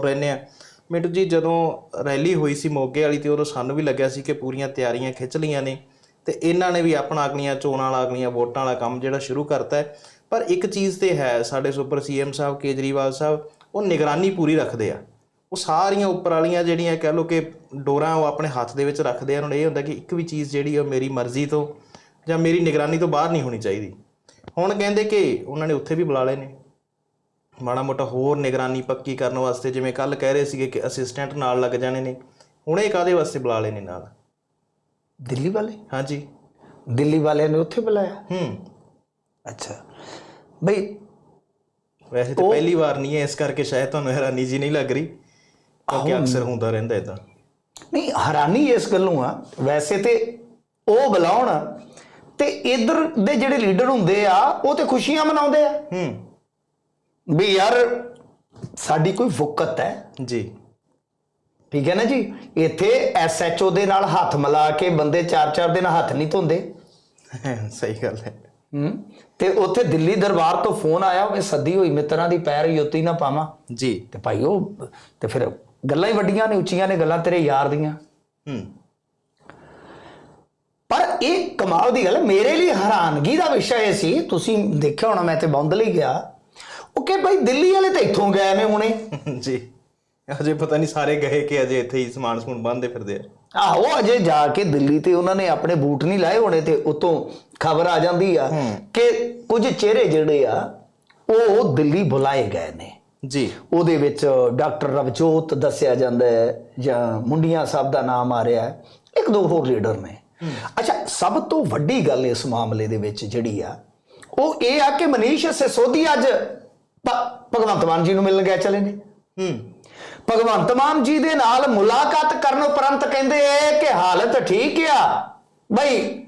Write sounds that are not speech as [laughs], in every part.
ਰਹਿੰਦੇ ਆ। ਮਿੰਟੂ ਜੀ, ਜਦੋਂ ਰੈਲੀ ਹੋਈ ਸੀ ਮੋਗੇ ਵਾਲੀ ਤੇ ਉਦੋਂ ਸਾਨੂੰ ਵੀ ਲੱਗਿਆ ਸੀ ਕਿ ਪੂਰੀਆਂ ਤਿਆਰੀਆਂ ਖਿੱਚ ਲਈਆਂ ਨੇ ਤੇ ਇਹਨਾਂ ਨੇ ਵੀ ਆਪਣਾ ਅਗਲੀਆਂ ਚੋਣਾਂ ਵਾਲਾ, ਅਗਲੀਆਂ ਵੋਟਾਂ ਵਾਲਾ ਕੰਮ ਜਿਹੜਾ ਸ਼ੁਰੂ ਕਰਤਾ ਹੈ। ਪਰ ਇੱਕ ਚੀਜ਼ ਤੇ ਹੈ, ਸਾਡੇ ਸੁਪਰ ਸੀਐਮ ਸਾਹਿਬ, ਕੇਜਰੀਵਾਲ ਸਾਹਿਬ, ਉਹ ਨਿਗਰਾਨੀ ਪੂਰੀ ਰੱਖਦੇ ਆ। ਉਹ ਸਾਰੀਆਂ ਉੱਪਰ ਵਾਲੀਆਂ ਜਿਹੜੀਆਂ ਕਹਿ ਲੋ ਕਿ ਡੋਰਾਂ ਉਹ ਆਪਣੇ ਹੱਥ ਦੇ ਵਿੱਚ ਰੱਖਦੇ ਆ, ਉਹਨਾਂ ਨੂੰ ਇਹ ਹੁੰਦਾ ਕਿ ਇੱਕ ਵੀ ਚੀਜ਼ ਜਿਹੜੀ ਉਹ ਮੇਰੀ ਮਰਜ਼ੀ ਤੋਂ ਜਾਂ ਮੇਰੀ ਨਿਗਰਾਨੀ ਤੋਂ ਬਾਹਰ ਨਹੀਂ ਹੋਣੀ ਚਾਹੀਦੀ। ਹੁਣ ਕਹਿੰਦੇ ਕਿ ਉਹਨਾਂ ਨੇ ਉੱਥੇ ਵੀ ਬੁਲਾ ਲਏ ਨੇ। ਮਾੜਾ ਮੋਟਾ ਹੋਰ ਨਿਗਰਾਨੀ ਪੱਕੀ ਕਰਨ ਵਾਸਤੇ ਜਿਵੇਂ ਕੱਲ ਕਹਿ ਰਹੇ ਸੀਗੇ ਕਿ ਅਸਿਸਟੈਂਟ ਨਾਲ ਲੱਗ ਜਾਣੇ ਨੇ ਹੁਣ ਇਹ ਕਾਦੇ ਵਾਸਤੇ ਬੁਲਾ ਲਏ ਨੇ ਨਾਲ? ਦਿੱਲੀ ਵਾਲੇ? ਹਾਂਜੀ। ਦਿੱਲੀ ਵਾਲਿਆਂ ਨੇ ਉੱਥੇ ਬੁਲਾਇਆ? ਹੂੰ। ਅੱਛਾ। ਬਈ ਵੈਸੇ ਤਾਂ ਪਹਿਲੀ ਵਾਰ ਨਹੀਂ ਹੈ ਇਸ ਕਰਕੇ ਸ਼ਾਇਦ ਤੁਹਾਨੂੰ ਹੈਰਾਨੀ ਜੀ ਨਹੀਂ ਲੱਗ ਰਹੀ ਕਿਉਂਕਿ ਅਕਸਰ ਹੁੰਦਾ ਰਹਿੰਦਾ ਇਦਾਂ। ਨਹੀਂ ਹੈਰਾਨੀ ਇਸ ਗੱਲੋਂ ਆ। ਵੈਸੇ ਤੇ ਉਹ ਬੁਲਾਉਣ ਤੇ ਇਧਰ ਦੇ ਜਿਹੜੇ ਲੀਡਰ ਹੁੰਦੇ ਆ ਉਹ ਤੇ ਖੁਸ਼ੀਆਂ ਮਨਾਉਂਦੇ ਆ। ਹੂੰ। ਵੀ ਯਾਰ ਸਾਡੀ ਕੋਈ ਵਕਤ ਹੈ। ਜੀ। ਠੀਕ ਹੈ ਨਾ ਜੀ? ਇੱਥੇ ਐਸਐਚਓ ਦੇ ਨਾਲ ਹੱਥ ਮਿਲਾ ਕੇ ਬੰਦੇ ਚਾਰ ਚਾਰ ਦਿਨ ਹੱਥ ਨਹੀਂ ਧੋਂਦੇ। [laughs] ਸਹੀ ਗੱਲ ਹੈ। ਹੂੰ? ਤੇ ਉੱਥੇ ਦਿੱਲੀ ਦਰਬਾਰ ਤੋਂ ਫੋਨ ਆਇਆ ਵੀ ਸੱਦੀ ਹੋਈ ਮਿੱਤਰਾਂ ਦੀ ਪੈਰ ਯੋਤੀ ਨਾ ਪਾਵਾਂ। ਜੀ। ਤੇ ਭਾਈ ਉਹ ਤੇ ਫਿਰ ਗੱਲਾਂ ਹੀ ਵੱਡੀਆਂ ਨੇ ਉੱਚੀਆਂ ਨੇ ਗੱਲਾਂ ਤੇਰੇ ਯਾਰ ਦੀਆਂ। ਹੂੰ। ਪਰ ਇਹ ਕਮਾਲ ਦੀ ਗੱਲ ਮੇਰੇ ਲਈ ਹੈਰਾਨਗੀ ਦਾ ਵਿਸ਼ਾ ਇਹ ਸੀ ਤੁਸੀਂ ਦੇਖਿਆ ਹੋਣਾ ਮੈਂ ਤੇ ਬੰਦ ਲਈ ਗਿਆ। ਉਹ ਕਿ ਭਾਈ ਦਿੱਲੀ ਵਾਲੇ ਤਾਂ ਇੱਥੋਂ ਗਏ ਨੇ ਹੁਣੇ। [laughs] ਜੀ। ਅਜੇ ਪਤਾ ਨਹੀਂ ਸਾਰੇ ਗਏ ਕਿ ਅਜੇ ਇੱਥੇ ਹੀ ਸਮਾਨ ਸਮੂਨ ਬੰਨਦੇ ਫਿਰਦੇ ਆ। ਆਹੋ ਅਜੇ ਜਾ ਕੇ ਦਿੱਲੀ ਤੇ ਉਹਨਾਂ ਨੇ ਆਪਣੇ ਬੂਟ ਨਹੀਂ ਲਾਏ ਹੋਣੇ ਤੇ ਉਤੋਂ ਖਬਰ ਆ ਜਾਂਦੀ ਆ ਕਿ ਕੁਝ ਚਿਹਰੇ ਜਿਹੜੇ ਆ ਉਹ ਦਿੱਲੀ ਬੁਲਾਏ ਗਏ ਨੇ। ਜੀ। ਉਹਦੇ ਵਿੱਚ ਡਾਕਟਰ ਰਵਜੋਤ ਦੱਸਿਆ ਜਾਂਦਾ ਹੈ ਜਾਂ ਮੁੰਡੀਆਂ ਸਾਹਿਬ ਦਾ ਨਾਮ ਆ ਰਿਹਾ ਹੈ। ਇੱਕ ਦੋ ਹੋਰ ਲੀਡਰ ਨੇ। ਅੱਛਾ ਸਭ ਤੋਂ ਵੱਡੀ ਗੱਲ ਇਸ ਮਾਮਲੇ ਦੇ ਵਿੱਚ ਜਿਹੜੀ ਆ ਉਹ ਇਹ ਆ ਕਿ ਮਨੀਸ਼ ਸਿਸੋਦੀ ਅੱਜ ਭ- ਭਗਵੰਤ ਮਾਨ ਜੀ ਨੂੰ ਮਿਲਣ ਗਏ ਚਲੇ ਨੇ। ਹੂੰ। ਭਗਵੰਤ ਮਾਨ ਜੀ ਦੇ ਨਾਲ ਮੁਲਾਕਾਤ ਕਰਨ ਉਪਰੰਤ ਕਹਿੰਦੇ ਕਿ ਹਾਲਤ ਠੀਕ ਆ। ਬਈ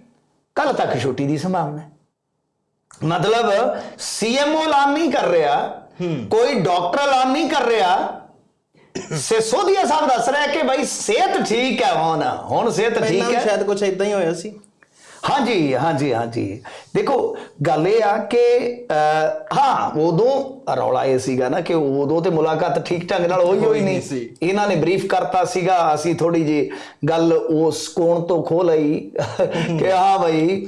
ਕੱਲ ਤੱਕ ਛੁੱਟੀ ਦੀ ਸੰਭਾਵਨਾ ਹੈ। ਮਤਲਬ ਸੀਐਮਓ ਐਲਾਨ ਨਹੀਂ ਕਰ ਰਿਹਾ। ਕੋਈ ਡਾਕਟਰ ਐਲਾਨ ਨਹੀਂ ਕਰ ਰਿਹਾ। ਸਿਸੋਦੀਆ ਸਾਹਿਬ ਦੱਸ ਰਿਹਾ ਕਿ ਬਈ ਸਿਹਤ ਠੀਕ ਹੈ ਹੁਣ। ਹੁਣ ਸਿਹਤ ਪਹਿਲਾਂ ਠੀਕ ਵੀ ਹੈ। ਸ਼ਾਇਦ ਕੁਝ ਇਦਾਂ ਹੀ ਹੋਇਆ ਸੀ। ਹਾਂਜੀ ਹਾਂਜੀ ਹਾਂਜੀ। ਦੇਖੋ ਗੱਲ ਇਹ ਆ ਕਿ ਹਾਂ ਉਦੋਂ ਰੌਲਾ ਇਹ ਸੀਗਾ ਨਾ ਕਿ ਉਦੋਂ ਤੇ ਮੁਲਾਕਾਤ ਠੀਕ ਢੰਗ ਨਾਲ ਹੋਈ ਹੋਈ ਨਹੀਂ ਸੀ। ਇਹਨਾਂ ਨੇ ਬਰੀਫ ਕਰਤਾ ਸੀਗਾ ਅਸੀਂ ਥੋੜੀ ਜੀ ਗੱਲ ਉਸ ਕੋਣ ਤੋਂ ਖੋ ਲਈ। ਕਿ ਹਾਂ ਭਾਈ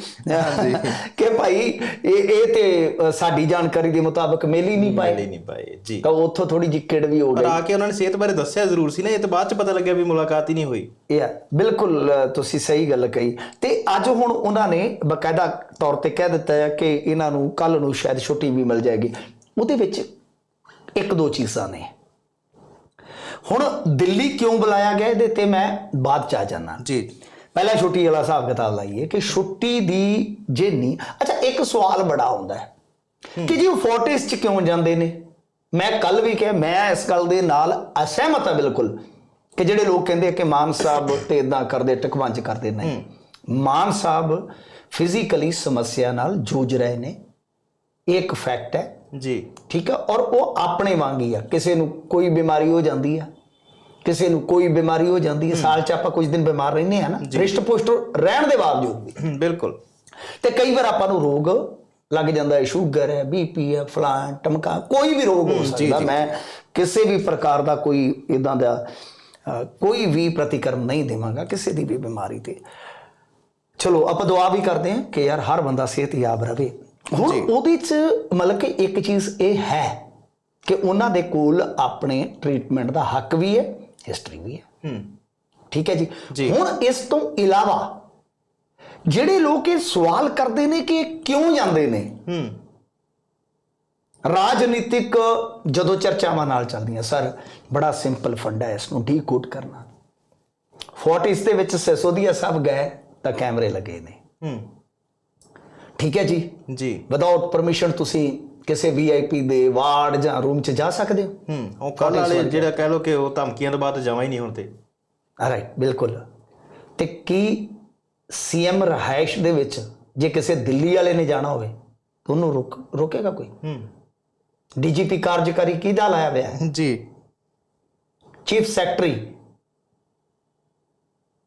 ਕਿ ਭਾਈ ਇਹ ਇਹ ਤੇ ਸਾਡੀ ਜਾਣਕਾਰੀ ਦੇ ਮੁਤਾਬਕ ਮਿਲ ਹੀ ਨਹੀਂ ਪਾਏ। ਮਿਲ ਨਹੀਂ ਪਾਏ ਜੀ। ਤਾਂ ਉੱਥੋਂ ਥੋੜੀ ਜਿਹੀ ਕਿੜ ਵੀ ਹੋ ਪਰ ਗਈ। ਆ ਕੇ ਉਹਨਾਂ ਨੇ ਸਿਹਤ ਬਾਰੇ ਦੱਸਿਆ ਜ਼ਰੂਰ ਸੀ ਨਾ ਇਹ ਤਾਂ ਬਾਅਦ ਚ ਪਤਾ ਲੱਗਿਆ ਵੀ ਮੁਲਾਕਾਤ ਹੀ ਨਹੀਂ ਹੋਈ। ਇਹ ਆ, ਬਿਲਕੁਲ ਤੁਸੀਂ ਸਹੀ ਗੱਲ ਕਹੀ। ਤੇ ਅੱਜ ਹੁਣ ਉਹਨਾਂ ਨੇ ਬਕਾਇਦਾ ਤੌਰ ਤੇ ਕਹਿ ਦਿੱਤਾ ਹੈ ਕਿ ਇਹਨਾਂ ਨੂੰ ਕੱਲ ਨੂੰ ਸ਼ਾਇਦ ਛੁੱਟੀ ਵੀ ਮਿਲ ਜਾਏਗੀ। ਉਹਦੇ ਵਿੱਚ ਇੱਕ ਦੋ ਚੀਜ਼ਾਂ ਨੇ। ਹੁਣ ਦਿੱਲੀ ਕਿਉਂ ਬੁਲਾਇਆ ਗਿਆ ਇਹਦੇ ਤੇ ਮੈਂ ਬਾਅਦ ਚ ਆ ਜਾਣਾ ਜੀ। ਪਹਿਲਾਂ ਛੁੱਟੀ ਵਾਲਾ ਹਿਸਾਬ ਕਿਤਾਬ ਲਾਈਏ ਕਿ ਛੁੱਟੀ ਦੀ ਜੇ ਨਹੀਂ ਅੱਛਾ ਇੱਕ ਸਵਾਲ ਬੜਾ ਆਉਂਦਾ ਹੈ ਕਿ ਜੀ ਉਹ ਫੋਰਟਿਸ ਚ ਕਿਉਂ ਜਾਂਦੇ ਨੇ? ਮੈਂ ਕੱਲ ਵੀ ਕਿਹਾ ਮੈਂ ਇਸ ਗੱਲ ਦੇ ਨਾਲ ਅਸਹਿਮਤ ਹਾਂ ਬਿਲਕੁਲ ਕਿ ਜਿਹੜੇ ਲੋਕ ਕਹਿੰਦੇ ਕਿ ਮਾਨ ਸਾਹਿਬ ਤੇ ਇਦਾਂ ਕਰਦੇ ਟਕਵੰਜ ਕਰਦੇ ਨਹੀਂ। ਮਾਨ ਸਾਹਿਬ ਫਿਜ਼ੀਕਲੀ ਸਮੱਸਿਆ ਨਾਲ ਜੂਝ ਰਹੇ ਨੇ। ਇੱਕ ਫੈਕਟ ਹੈ। ਜੀ। ਠੀਕ ਹੈ? ਔਰ ਉਹ ਆਪਣੇ ਵਾਂਗ ਹੀ ਆ। ਕਿਸੇ ਨੂੰ ਕੋਈ ਬਿਮਾਰੀ ਹੋ ਜਾਂਦੀ ਆ। ਕਿਸੇ ਨੂੰ ਕੋਈ ਬਿਮਾਰੀ ਹੋ ਜਾਂਦੀ ਹੈ। ਸਾਲ ਚ ਆਪਾਂ ਕੁਝ ਦਿਨ ਬਿਮਾਰ ਰਹਿੰਦੇ ਆ ਨਾ। ਰਿਸ਼ਟ ਪੁਸ਼ਟ ਰਹਿਣ ਦੇ ਬਾਵਜੂਦ ਵੀ। ਬਿਲਕੁਲ। ਤੇ ਕਈ ਵਾਰ ਆਪਾਂ ਨੂੰ ਰੋਗ ਲੱਗ ਜਾਂਦਾ ਹੈ। ਸ਼ੂਗਰ ਹੈ ਬੀਪੀ ਹੈ ਫਲਾਂ ਟਮਕਾ ਕੋਈ ਵੀ ਰੋਗ ਹੋ ਸਕਦਾ। ਮੈਂ ਕਿਸੇ ਵੀ ਪ੍ਰਕਾਰ ਦਾ ਕੋਈ ਇਦਾਂ ਦਾ ਕੋਈ ਵੀ ਪ੍ਰਤੀਕਰਮ ਨਹੀਂ ਦੇਵਾਂਗਾ ਕਿਸੇ ਦੀ ਵੀ ਬਿਮਾਰੀ ਤੇ। ਚਲੋ ਆਪਾਂ ਦੁਆ ਵੀ ਕਰਦੇ ਹਾਂ ਕਿ ਯਾਰ ਹਰ ਬੰਦਾ ਸਿਹਤਯਾਬ ਰਵੇ। ਹੁਣ ਉਹਦੇ ਚ ਮਤਲਬ ਕਿ ਇੱਕ ਚੀਜ਼ ਇਹ ਹੈ ਕਿ ਉਹਨਾਂ ਦੇ ਕੋਲ ਆਪਣੇ ਟ੍ਰੀਟਮੈਂਟ ਦਾ ਹੱਕ ਵੀ ਹੈ ਹਿਸਟਰੀ ਵੀ ਹੈ। ਹੂੰ। ਠੀਕ ਹੈ ਜੀ। ਹੁਣ ਇਸ ਤੋਂ ਇਲਾਵਾ ਜਿਹੜੇ ਲੋਕ ਇਹ ਸਵਾਲ ਕਰਦੇ ਨੇ ਕਿ ਕਿਉਂ ਜਾਂਦੇ ਨੇ? ਹੂੰ। ਰਾਜਨੀਤਿਕ ਜਦੋਂ ਚਰਚਾਵਾਂ ਨਾਲ ਚੱਲਦੀਆਂ ਸਰ ਬੜਾ ਸਿੰਪਲ ਫੰਡਾ ਹੈ ਇਸ ਨੂੰ ਡੀਕੋਡ ਕਰਨਾ। ਫੋਰਟਿਸ ਦੇ ਵਿੱਚ ਸਿਸੋਦੀਆ ਸਾਹਿਬ ਗਏ। ਤਾਂ ਕੈਮਰੇ ਲੱਗੇ ਨੇ। ਹੂੰ। ਠੀਕ ਹੈ ਜੀ? ਜੀ। ਵਿਦਆਊਟ ਪਰਮਿਸ਼ਨ ਤੁਸੀਂ ਕਿਸੇ ਵੀਆਈਪੀ ਦੇ ਵਾਰਡ ਜਾਂ ਰੂਮ 'ਚ ਜਾ ਸਕਦੇ ਹੋ? ਹੂੰ ਉਹ ਕੱਲ ਵਾਲੇ ਜਿਹੜਾ ਕਹਿ ਲੋ ਕਿ ਉਹ ਧਮਕੀਆਂ ਤੋਂ ਬਾਅਦ ਜਾਵਾਂ ਹੀ ਨਹੀਂ ਹੁਣ ਤੇ। ਰਾਈਟ ਬਿਲਕੁਲ। ਤੇ ਕੀ ਸੀਐਮ ਰਹਾਇਸ਼ ਦੇ ਵਿੱਚ ਜੇ ਕਿਸੇ ਦਿੱਲੀ ਵਾਲੇ ਨੇ ਜਾਣਾ ਹੋਵੇ ਤਾਂ ਉਹਨੂੰ ਰੋਕ ਰੋਕੇਗਾ ਕੋਈ? ਹੂੰ। ਡੀਜੀਪੀ ਕਾਰਜਕਾਰੀ ਕਿਹਦਾ ਲਾਇਆ ਹੋਇਆ ਹੈ? ਜੀ। ਚੀਫ ਸੈਕਟਰੀ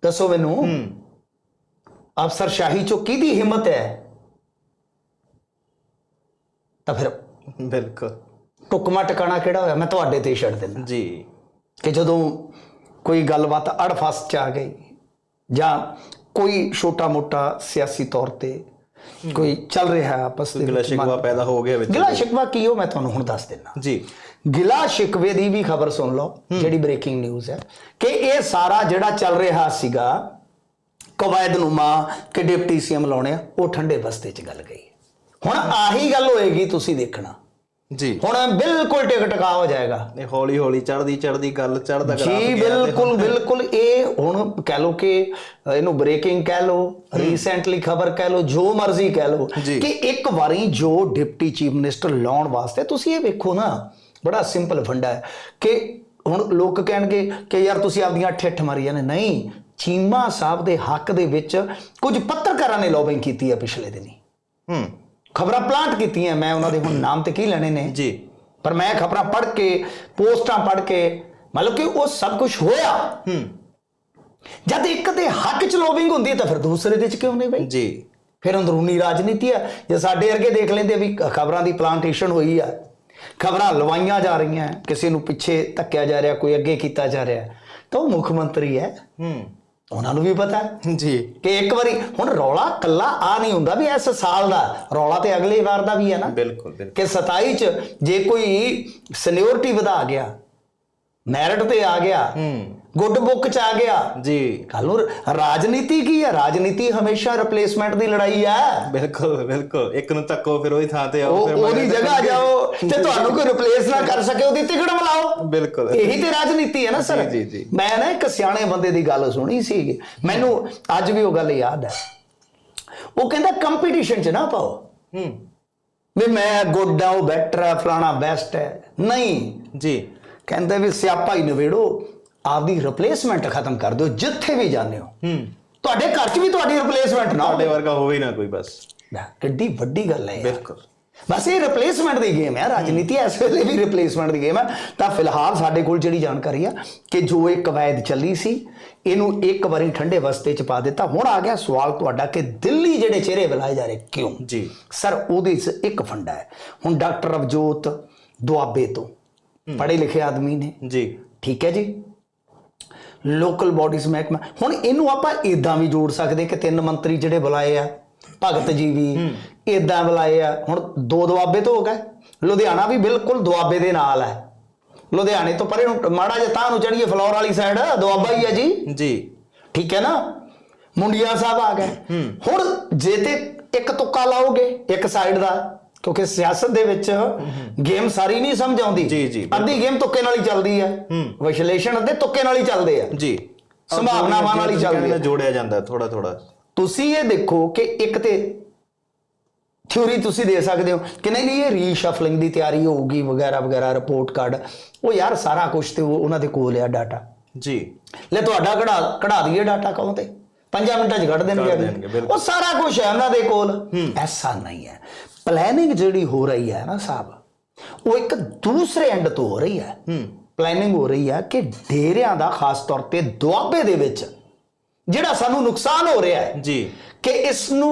ਦੱਸੋ ਮੈਨੂੰ। ਹੂੰ। ਅਫਸਰ ਸ਼ਾਹੀ ਚੋਂ ਕਿਹਦੀ ਹਿੰਮਤ ਹੈ ਤਾਂ ਫਿਰ ਬਿਲਕੁਲ ਟੁਕਮਾ ਟਿਕਾਣਾ ਕਿਹੜਾ ਹੋਇਆ ਮੈਂ ਤੁਹਾਡੇ ਤੇ ਹੀ ਛੱਡ ਦਿੰਦਾ ਜੀ ਕਿ ਜਦੋਂ ਕੋਈ ਗੱਲਬਾਤ ਅੜਫਸ ਚ ਆ ਗਈ ਜਾਂ ਕੋਈ ਛੋਟਾ-ਮੋਟਾ ਸਿਆਸੀ ਤੌਰ ਤੇ ਕੋਈ ਚੱਲ ਰਿਹਾ ਆਪਸ ਦੇ ਗਿਲਾ ਸ਼ਿਕਵਾ ਪੈਦਾ ਹੋ ਗਿਆ ਵਿੱਚ ਗਿਲਾ ਸ਼ਿਕਵਾ ਕੀ ਹੋ ਮੈਂ ਤੁਹਾਨੂੰ ਹੁਣ ਦੱਸ ਦਿੰਦਾ ਜੀ ਗਿਲਾ ਸ਼ਿਕਵੇ ਦੀ ਵੀ ਖਬਰ ਸੁਣ ਲਓ ਜਿਹੜੀ ਬ੍ਰੇਕਿੰਗ ਨਿਊਜ਼ ਹੈ ਕਿ ਇਹ ਸਾਰਾ ਜਿਹੜਾ ਚੱਲ ਰਿਹਾ ਸੀਗਾ ਕਵਾਇਦ ਨੂਮਾ ਕਿ ਡਿਪਟੀ ਸੀਐਮ ਲਾਉਣੇ ਆ ਉਹ ਠੰਡੇ ਬਸਤੇ 'ਚ ਗੱਲ ਗਈ। ਹੁਣ ਆਹੀ ਗੱਲ ਹੋਏਗੀ ਤੁਸੀਂ ਦੇਖਣਾ। ਜੀ। ਹੁਣ ਬਿਲਕੁਲ ਟਿਕ ਟਕਾ ਹੋ ਜਾਏਗਾ। ਇਹ ਹੌਲੀ ਹੌਲੀ ਚੜਦੀ ਚੜਦੀ ਗੱਲ ਚੜਦਾ ਜੀ ਬਿਲਕੁਲ ਬਿਲਕੁਲ ਇਹ ਹੁਣ ਕਹਿ ਲੋ ਕਿ ਇਹਨੂੰ ਬ੍ਰੇਕਿੰਗ ਕਹਿ ਲੋ ਰੀਸੈਂਟਲੀ ਖਬਰ ਕਹਿ ਲੋ ਜੋ ਮਰਜ਼ੀ ਕਹਿ ਲੋ। ਕਿ ਇੱਕ ਵਾਰੀ ਜੋ ਡਿਪਟੀ ਚੀਫ ਮਿਨਿਸਟਰ ਲਾਉਣ ਵਾਸਤੇ ਤੁਸੀਂ ਇਹ ਵੇਖੋ ਨਾ ਬੜਾ ਸਿੰਪਲ ਫੰਡਾ ਹੈ ਕਿ ਹੁਣ ਲੋਕ ਕਹਿਣਗੇ ਕਿ ਯਾਰ ਤੁਸੀਂ ਆਪਦੀਆਂ ਠਿੱਠ ਮਾਰੀਆਂ ਨੇ ਨਹੀਂ ਚੀਮਾ ਸਾਹਿਬ ਦੇ ਹੱਕ ਦੇ ਵਿੱਚ ਕੁਝ ਪੱਤਰਕਾਰਾਂ ਨੇ ਲੌਬਿੰਗ ਕੀਤੀ ਹੈ ਪਿਛਲੇ ਦਿਨੀ। ਹੂੰ। ਖਬਰਾਂ ਪਲਾਂਟ ਕੀਤੀਆਂ ਮੈਂ ਉਹਨਾਂ ਦੇ ਹੁਣ ਨਾਮ ਤੇ ਕੀ ਲੈਣੇ ਨੇ? ਜੀ। ਪਰ ਮੈਂ ਖਬਰਾਂ ਪੜ੍ਹ ਕੇ ਪੋਸਟਾਂ ਪੜ੍ਹ ਕੇ ਮਤਲਬ ਕਿ ਉਹ ਸਭ ਕੁਝ ਹੋਇਆ। ਹੂੰ। ਜਦ ਇੱਕ ਦੇ ਹੱਕ ਚ ਲੋਬਿੰਗ ਹੁੰਦੀ ਹੈ ਤਾਂ ਫਿਰ ਦੂਸਰੇ ਦੇ ਚ ਕਿਉਂ ਨਹੀਂ ਬਈ? ਜੀ। ਫਿਰ ਅੰਦਰੂਨੀ ਰਾਜਨੀਤੀ ਹੈ। ਜੇ ਸਾਡੇ ਵਰਗੇ ਦੇਖ ਲੈਂਦੇ ਵੀ ਖਬਰਾਂ ਦੀ ਪਲਾਂਟੇਸ਼ਨ ਹੋਈ ਆ ਖਬਰਾਂ ਲਵਾਈਆਂ ਜਾ ਰਹੀਆਂ ਕਿਸੇ ਨੂੰ ਪਿੱਛੇ ਧੱਕਿਆ ਜਾ ਰਿਹਾ ਕੋਈ ਅੱਗੇ ਕੀਤਾ ਜਾ ਰਿਹਾ ਤਾਂ ਉਹ ਮੁੱਖ ਮੰਤਰੀ ਹੈ। ਹੂੰ। ਉਹਨਾਂ ਨੂੰ ਵੀ ਪਤਾ ਜੀ। ਕਿ ਇੱਕ ਵਾਰੀ ਹੁਣ ਰੌਲਾ ਕੱਲਾ ਆ ਨਹੀਂ ਹੁੰਦਾ ਵੀ ਇਸ ਸਾਲ ਦਾ ਰੌਲਾ ਤੇ ਅਗਲੀ ਵਾਰ ਦਾ ਵੀ ਹੈ ਨਾ। ਬਿਲਕੁਲ ਬਿਲਕੁਲ। ਕਿ 27 ਚ ਜੇ ਕੋਈ ਸੀਨੀਅਰਿਟੀ ਵਧਾ ਗਿਆ ਮੈਰਿਟ ਤੇ ਆ ਗਿਆ ਹੂੰ। ਗੁੱਡ ਬੁੱਕ ਚ ਆ ਗਿਆ ਜੀ। ਕੱਲ ਨੂੰ ਰਾਜਨੀਤੀ ਕੀ ਹੈ? ਰਾਜਨੀਤੀ ਹਮੇਸ਼ਾ ਰਿਪਲੇਸਮੈਂਟ ਦੀ ਲੜਾਈ ਹੈ। ਬਿਲਕੁਲ ਬਿਲਕੁਲ। ਇੱਕ ਨੂੰ ਤੱਕੋ ਫਿਰ ਉਹਦੀ ਥਾਂ ਤੇ ਆਓ ਉਹ ਫਿਰ ਉਹਦੀ ਜਗ੍ਹਾ ਜਾਓ। ਤੇ ਤੁਹਾਨੂੰ ਕੋਈ ਰਿਪਲੇਸ ਨਾ ਕਰ ਸਕੇ ਉਹਦੀ ਟਿਕਟ ਮਿਲਾਓ। ਬਿਲਕੁਲ। ਇਹੀ ਤੇ ਰਾਜਨੀਤੀ ਹੈ ਨਾ ਸਰ। ਜੀ, ਜੀ। ਮੈਂ ਨਾ ਇੱਕ ਸਿਆਣੇ ਬੰਦੇ ਦੀ ਗੱਲ ਸੁਣੀ ਸੀ। ਮੈਨੂੰ ਅੱਜ ਵੀ ਉਹ ਗੱਲ ਯਾਦ ਹੈ। ਉਹ ਕਹਿੰਦਾ ਕੰਪੀਟੀਸ਼ਨ 'ਚ ਨਾ ਪਾਓ। ਹੂੰ। ਵੀ ਮੈਂ ਗੁੱਡ ਆ ਉਹ ਬੈਟਰ ਹੈ ਫਲਾਣਾ ਬੈਸਟ ਹੈ। ਨਹੀਂ। ਜੀ। ਕਹਿੰਦੇ ਵੀ ਸਿਆਪਾ ਹੀ ਨਵੇੜੋ ਆਪਦੀ ਰਿਪਲੇਸਮੈਂਟ ਖਤਮ ਕਰ ਦਿਓ ਜਿੱਥੇ ਵੀ ਜਾਂਦੇ ਹੋ। ਹੂੰ। ਤੁਹਾਡੇ ਘਰ 'ਚ ਵੀ ਤੁਹਾਡੀ ਰਿਪਲੇਸਮੈਂਟ ਨਾ ਤੁਹਾਡੇ ਹੋਵੇ। ਵਰਗਾ ਹੋਵੇ ਨਾ ਕੋਈ ਬਸ। ਕਿੱਡੀ ਵੱਡੀ ਗੱਲ ਹੈ। ਬਿਲਕੁਲ। ਬਸ ਇਹ ਰਿਪਲੇਸਮੈਂਟ ਦੀ ਗੇਮ ਹੈ ਰਾਜਨੀਤੀ ਇਸ ਵੇਲੇ ਵੀ ਰਿਪਲੇਸਮੈਂਟ ਦੀ ਗੇਮ ਹੈ ਤਾਂ ਫਿਲਹਾਲ ਸਾਡੇ ਕੋਲ ਜਿਹੜੀ ਜਾਣਕਾਰੀ ਆ ਕਿ ਜੋ ਇਹ ਕਵਾਇਦ ਚੱਲੀ ਸੀ ਇਹਨੂੰ ਇੱਕ ਵਾਰੀ ਠੰਡੇ ਵਸਤੇ ਚ ਪਾ ਦਿੱਤਾ। ਹੁਣ ਆ ਗਿਆ ਸਵਾਲ ਤੁਹਾਡਾ ਕਿ ਦਿੱਲੀ ਜਿਹੜੇ ਚਿਹਰੇ ਬੁਲਾਏ ਜਾ ਰਹੇ ਕਿਉਂ? ਜੀ। ਸਰ ਉਹਦੇ 'ਚ ਇੱਕ ਫੰਡਾ ਹੈ। ਹੁਣ ਡਾਕਟਰ ਅਵਜੋਤ ਦੁਆਬੇ ਤੋਂ ਪੜ੍ਹੇ ਲਿਖੇ ਆਦਮੀ ਨੇ। ਜੀ। ਠੀਕ ਹੈ ਜੀ? ਲੋਕਲ ਬਾਡੀਜ਼ ਮਹਿਕਮਾ। ਹੁਣ ਇਹਨੂੰ ਆਪਾਂ ਇਦਾਂ ਵੀ ਜੋੜ ਸਕਦੇ ਕਿ ਤਿੰਨ ਮੰਤਰੀ ਜਿਹੜੇ ਬੁਲਾਏ ਆ ਭਗਤ ਜੀ ਵੀ ਇਦਾਂ ਬੁਲਾਏ ਆ। ਹੁਣ ਦੋ ਦੁਆਬੇ ਤੋਂ ਹੋ ਗਏ। ਲੁਧਿਆਣਾ ਵੀ ਬਿਲਕੁਲ ਦੁਆਬੇ ਦੇ ਨਾਲ ਹੈ। ਲੁਧਿਆਣੇ ਤੋਂ ਪਰੇ ਨੂੰ ਮਾੜਾ ਜਿਹਾ ਤਾਂ ਨੂੰ ਚੜੀਏ ਫਲੋਰ ਵਾਲੀ ਸਾਈਡ ਦੁਆਬਾ ਹੀ ਹੈ ਜੀ। ਜੀ। ਠੀਕ ਹੈ ਨਾ? ਮੁੰਡਿਆ ਸਾਹਿਬ ਆ ਗਏ। ਹੁਣ ਜੇ ਤੇ ਇੱਕ ਤੁੱਕਾ ਲਾਓਗੇ ਇੱਕ ਸਾਈਡ ਦਾ ਕਿਉਂਕਿ ਸਿਆਸਤ ਦੇ ਵਿੱਚ ਗੇਮ ਸਾਰੀ ਨਹੀਂ ਸਮਝ ਆਉਂਦੀ ਜੀ, ਜੀ, ਬਿਲਕੁਲ। ਅੱਧੀ ਗੇਮ ਤੁੱਕੇ ਨਾਲ ਹੀ ਚੱਲਦੀ ਹੈ। ਵਿਸ਼ਲੇਸ਼ਣ ਅੱਧੇ ਤੁੱਕੇ ਨਾਲ ਹੀ ਚੱਲਦੇ ਆ। ਜੀ। ਸੰਭਾਵਨਾਵਾਂ ਨਾਲ ਹੀ ਚੱਲਦੀ। ਜੋੜਿਆ ਜਾਂਦਾ ਥੋੜਾ ਥੋੜਾ ਤੁਸੀਂ ਇਹ ਦੇਖੋ ਕਿ ਇੱਕ ਤੇ ਥਿਉਰੀ ਤੁਸੀਂ ਦੇ ਸਕਦੇ ਹੋ ਕਿ ਨਹੀਂ ਨਹੀਂ ਇਹ ਰੀਸ਼ਫਲਿੰਗ ਦੀ ਤਿਆਰੀ ਹੋਊਗੀ ਵਗੈਰਾ ਵਗੈਰਾ ਰਿਪੋਰਟ ਕਾਰਡ ਉਹ ਯਾਰ ਸਾਰਾ ਕੁਝ ਤੇ ਉਹ- ਉਹਨਾਂ ਦੇ ਕੋਲ ਆ ਡਾਟਾ ਜੀ। ਲੈ ਤੁਹਾਡਾ ਕਢਾ ਕਢਾ ਦਈਏ ਡਾਟਾ ਕਹੋ ਤੇ? 5 ਮਿੰਟਾਂ 'ਚ ਕੱਢ ਦੇਣਗੇ। ਉਹ ਸਾਰਾ ਕੁਝ ਹੈ ਉਹਨਾਂ ਦੇ ਕੋਲ। ਐਸਾ ਨਹੀਂ ਹੈ। ਪਲੈਨਿੰਗ ਜਿਹੜੀ ਹੋ ਰਹੀ ਹੈ ਨਾ ਸਾਹਿਬ ਉਹ ਇੱਕ ਦੂਸਰੇ ਐਂਡ ਤੋਂ ਹੋ ਰਹੀ ਹੈ। ਪਲੈਨਿੰਗ ਹੋ ਰਹੀ ਹੈ ਕਿ ਡੇਰਿਆਂ ਦਾ ਖਾਸ ਤੌਰ ਤੇ ਦੁਆਬੇ ਦੇ ਵਿੱਚ ਜਿਹੜਾ ਸਾਨੂੰ ਨੁਕਸਾਨ ਹੋ ਰਿਹਾ ਹੈ ਜੀ। ਕਿ ਇਸ ਨੂੰ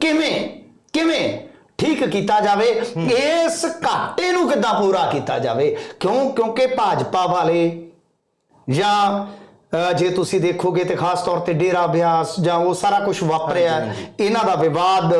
ਕਿਵੇਂ ਕਿਵੇਂ ਠੀਕ ਕੀਤਾ ਜਾਵੇ ਇਸ ਘਾਟੇ ਨੂੰ ਕਿੱਦਾਂ ਪੂਰਾ ਕੀਤਾ ਜਾਵੇ? ਕਿਉਂ? ਕਿਉਂਕਿ ਭਾਜਪਾ ਵਾਲੇ ਜਾਂ ਜੇ ਤੁਸੀਂ ਦੇਖੋਗੇ ਤੇ ਖਾਸ ਤੌਰ ਤੇ ਡੇਰਾ ਬਿਆਸ ਜਾਂ ਉਹ ਸਾਰਾ ਕੁਝ ਵਾਪਰਿਆ ਇਹਨਾਂ ਦਾ ਵਿਵਾਦ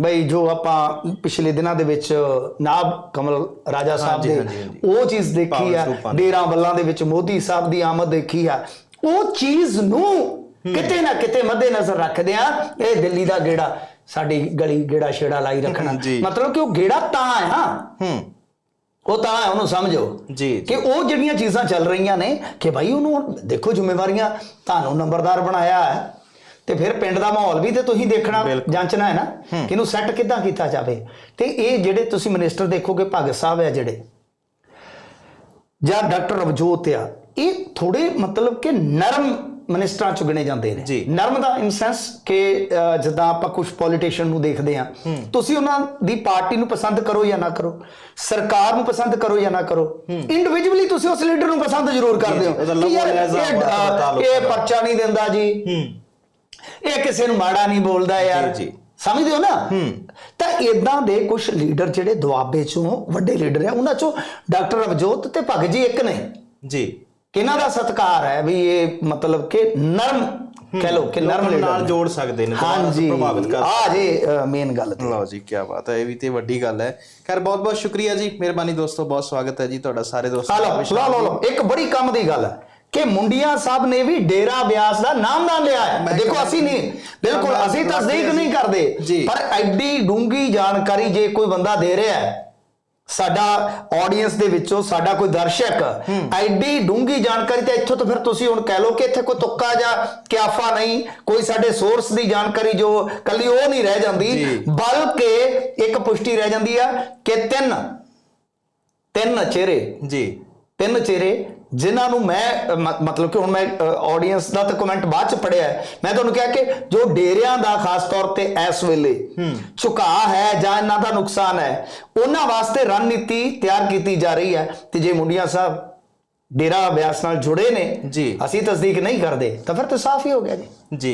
ਬਈ ਜੋ ਆਪਾਂ ਪਿਛਲੇ ਦਿਨਾਂ ਦੇ ਵਿੱਚ ਨਾਬ ਕਮਲ ਰਾਜਾ ਸਾਹਿਬ ਦੇ। ਉਹ ਚੀਜ਼ ਦੇਖੀ ਆ। ਡੇਰਾ ਬੱਲਾਂ ਦੇ ਵਿੱਚ ਮੋਦੀ ਸਾਹਿਬ ਦੀ ਆਮਦ ਦੇਖੀ ਆ ਉਹ ਚੀਜ਼ ਨੂੰ ਕਿਤੇ ਨਾ ਕਿਤੇ ਮੱਦੇ ਨਜ਼ਰ ਰੱਖਦੇ ਆ ਇਹ ਦਿੱਲੀ ਦਾ ਗੇੜਾ ਸਾਡੀ ਗਲੀ ਗੇੜਾ ਛੇੜਾ ਲਾਈ ਰੱਖਣਾ। ਮਤਲਬ ਕਿ ਉਹ ਗੇੜਾ ਤਾਂ ਹੈ ਨਾ। ਹੂੰ। ਉਹ ਤਾਂ ਹੈ ਉਹਨੂੰ ਸਮਝੋ। ਜੀ ਕਿ ਉਹ ਜਿਹੜੀਆਂ ਚੀਜ਼ਾਂ ਚੱਲ ਰਹੀਆਂ ਨੇ ਕਿ ਭਾਈ ਉਹਨੂੰ ਦੇਖੋ ਜ਼ਿੰਮੇਵਾਰੀਆਂ ਤੁਹਾਨੂੰ ਨੰਬਰਦਾਰ ਬਣਾਇਆ ਹੈ ਤੇ ਫਿਰ ਪਿੰਡ ਦਾ ਮਾਹੌਲ ਵੀ ਤੇ ਤੁਸੀਂ ਦੇਖਣਾ। ਜਾਂਚਣਾ ਹੈ ਨਾ ਕਿ ਇਹਨੂੰ ਸੈੱਟ ਕਿੱਦਾਂ ਕੀਤਾ ਜਾਵੇ। ਤੇ ਇਹ ਜਿਹੜੇ ਤੁਸੀਂ ਮਿਨਿਸਟਰ ਦੇਖੋਗੇ ਭਗਤ ਸਾਹਿਬ ਹੈ ਜਿਹੜੇ ਜਾਂ ਡਾਕਟਰ ਅਵਜੋਤ ਆ ਇਹ ਥੋੜੇ ਮਤਲਬ ਕਿ ਨਰਮ ਮਿਨਿਸਟਰਾਂ ਚ ਗਿਣੇ ਜਾਂਦੇ ਨੇ। ਨਰਮ ਦਾ ਇਨ ਸੈਂਸ ਕਿ ਜਿੱਦਾਂ ਆਪਾਂ ਕੁਝ ਪੋਲੀਟੀਸ਼ੀਅਨ ਨੂੰ ਦੇਖਦੇ ਆ ਤੁਸੀਂ ਉਹਨਾਂ ਦੀ ਪਾਰਟੀ ਨੂੰ ਪਸੰਦ ਕਰੋ ਜਾਂ ਨਾ ਕਰੋ? ਸਰਕਾਰ ਨੂੰ ਪਸੰਦ ਕਰੋ ਜਾਂ ਨਾ ਕਰੋ? ਇੰਡੀਵਿਜੂਅਲੀ ਤੁਸੀਂ ਉਸ ਲੀਡਰ ਨੂੰ ਪਸੰਦ ਜ਼ਰੂਰ ਕਰਦੇ ਹੋ। ਇਹ। ਪਰਚਾ ਨਹੀਂ ਦਿੰਦਾ ਜੀ। ਇਹ ਕਿਸੇ ਨੂੰ ਮਾੜਾ ਨਹੀਂ ਬੋਲਦਾ ਯਾਰ। ਜੀ। ਸਮਝਦੇ ਹੋ ਨਾ? ਤਾਂ ਇਦਾਂ ਦੇ ਕੁਝ ਲੀਡਰ ਜਿਹੜੇ ਦੁਆਬੇ ਚੋਂ ਵੱਡੇ ਲੀਡਰ ਆ ਉਹਨਾਂ ਚੋਂ ਡਾਕਟਰ ਅਵਜੋਤ ਤੇ ਭਗਤ ਜੀ ਇੱਕ ਨੇ। ਜੀ। ਕਿਹਨਾਂ ਦਾ ਸਤਕਾਰ ਹੈ ਵੀ ਇਹ ਮਤਲਬ ਕਿ ਨਰਮ ਕਹਿ ਲੋ ਕਿ ਨਰਮ ਨੂੰ ਨਾਲ ਲੀਡਰ ਜੋੜ ਸਕਦੇ ਨੇ ਹਾਂਜੀ। ਪ੍ਰਭਾਵਿਤ ਕਰ ਆ ਜੇ ਮੇਨ ਗੱਲ ਤੇ। ਲਓ ਜੀ ਕੀ ਬਾਤ ਹੈ ਇਹ ਵੀ ਤੇ ਵੱਡੀ ਗੱਲ ਹੈ। ਖੈਰ ਬਹੁਤ ਬਹੁਤ ਸ਼ੁਕਰੀਆ ਜੀ ਮਿਹਰਬਾਨੀ ਦੋਸਤੋ ਬਹੁਤ ਸਵਾਗਤ ਹੈ ਜੀ ਤੁਹਾਡਾ ਸਾਰੇ ਦੋਸਤਾਂ ਦਾ ਲਓ ਲਓ ਇੱਕ ਬੜੀ ਕੰਮ ਦੀ ਗੱਲ ਹੈ ਕਿ ਮੁੰਡਿਆਂ ਸਾਹਿਬ ਨੇ ਵੀ ਡੇਰਾ ਬਿਆਸ ਦਾ ਨਾਮਦਾਨ ਲਿਆ ਹੈ। ਦੇਖੋ ਅਸੀਂ ਨਹੀਂ ਬਿਲਕੁਲ ਅਸੀਂ ਤਸਦੀਕ ਨਹੀਂ। ਕਰਦੇ। ਪਰ ਐਡੀ ਡੂੰਗੀ ਜਾਣਕਾਰੀ ਜੇ ਕੋਈ ਬੰਦਾ ਦੇ ਰਿਹਾ ਹੈ ਸਾਡਾ ਆਡੀਅנס ਦੇ ਵਿੱਚੋਂ ਸਾਡਾ ਕੋਈ ਦਰਸ਼ਕ ਐਡੀ ਡੂੰਗੀ ਜਾਣਕਾਰੀ ਤੇ ਇੱਥੋਂ ਤਾਂ ਫਿਰ ਤੁਸੀਂ ਹੁਣ ਕਹਿ ਲਓ ਕਿ ਇੱਥੇ ਕੋਈ ਤੁੱਕਾ ਜਾਂ ਕਿਆਫਾ ਨਹੀਂ ਕੋਈ ਸਾਡੇ ਸੋਰਸ ਦੀ ਜਾਣਕਾਰੀ ਜੋ ਕੱਲੀ ਉਹ ਨਹੀਂ ਰਹਿ ਜਾਂਦੀ। ਬਲਕਿ ਇੱਕ ਪੁਸ਼ਟੀ ਰਹਿ ਜਾਂਦੀ ਆ ਕਿ ਤਿੰਨ ਤਿੰਨ ਚਿਹਰੇ। ਜੀ। ਤਿੰਨ ਚਿਹਰੇ ਜਿਨ੍ਹਾਂ ਨੂੰ ਮੈਂ ਮਤਲਬ ਕਿ ਹੁਣ ਮੈਂ ਆਡੀਅנס ਦਾ ਤਾਂ ਕਮੈਂਟ ਬਾਅਦ ਚ ਪੜਿਆ ਮੈਂ ਤੁਹਾਨੂੰ ਕਿਹਾ ਕਿ ਜੋ ਡੇਰਿਆਂ ਦਾ ਖਾਸ ਤੌਰ ਤੇ ਇਸ ਵੇਲੇ ਝੁਕਾਅ ਹੈ ਜਾਂ ਇਹਨਾਂ ਦਾ ਨੁਕਸਾਨ ਹੈ ਉਹਨਾਂ ਵਾਸਤੇ ਰਣਨੀਤੀ ਤਿਆਰ ਕੀਤੀ ਜਾ ਰਹੀ ਹੈ। ਤੇ ਜੇ ਮੁੰਡਿਆਂ ਸਾਹਿਬ ਡੇਰਾ ਅਭਿਆਸ ਨਾਲ ਜੁੜੇ ਨੇ ਜੀ। ਅਸੀਂ ਤਸਦੀਕ ਨਹੀਂ ਕਰਦੇ ਤਾਂ ਫਿਰ ਤਾਂ ਸਾਫ਼ ਹੀ ਹੋ ਗਿਆ ਜੀ। ਜੀ।